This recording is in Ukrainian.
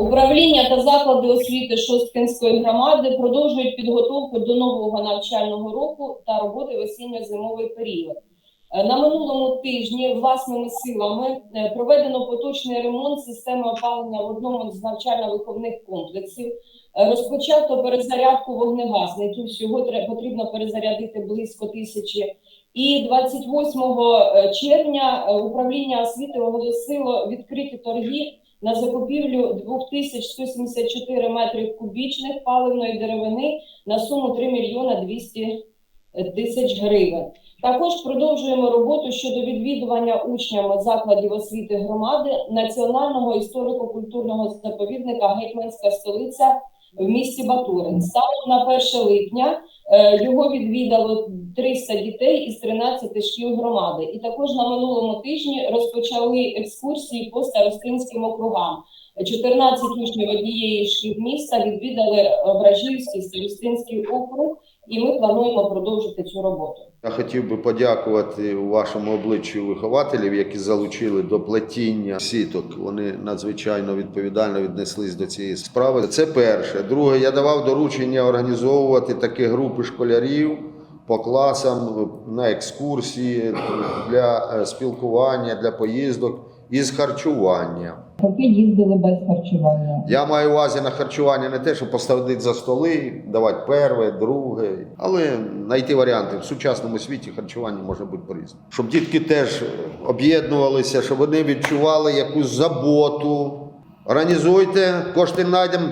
Управління та заклади освіти Шосткинської громади продовжують підготовку до нового навчального року та роботи в осінньо-зимовий період. Е, На минулому тижні власними силами е, проведено поточний ремонт системи опалення в одному з навчально-виховних комплексів. Е, Розпочато перезарядку вогнегасників. Всього потрібно перезарядити близько тисячі. І 28 червня управління освіти оголосило відкриті торги на закупівлю 2174 метри кубічних паливної деревини на суму 3 мільйона 200 тисяч гривень. Також продовжуємо роботу щодо відвідування учнями закладів освіти громади Національного історико-культурного заповідника Гетьманська столиця в місті Батурин. Станом на 1 липня е, його відвідало 300 дітей із 13 шкіл громади. І також на минулому тижні розпочали екскурсії по старостинським округам. 14 учнів однієї шкіл міста відвідали Ображівський старостинський округ, і ми плануємо продовжити цю роботу. Я хотів би подякувати вашому обличчю вихователів, які залучили до плетіння сіток. Вони надзвичайно відповідально віднеслись до цієї справи. Це перше. Друге, я давав доручення організовувати такі групи школярів по класам на екскурсії для е, спілкування, для поїздок із харчування. Поки їздили без харчування. Я маю увазі на харчування не те, щоб поставити за столи, давати перше, друге, але знайти варіанти. В сучасному світі харчування може бути по-різному. Щоб дітки теж об'єднувалися, щоб вони відчували якусь заботу. Організуйте, кошти знайдемо,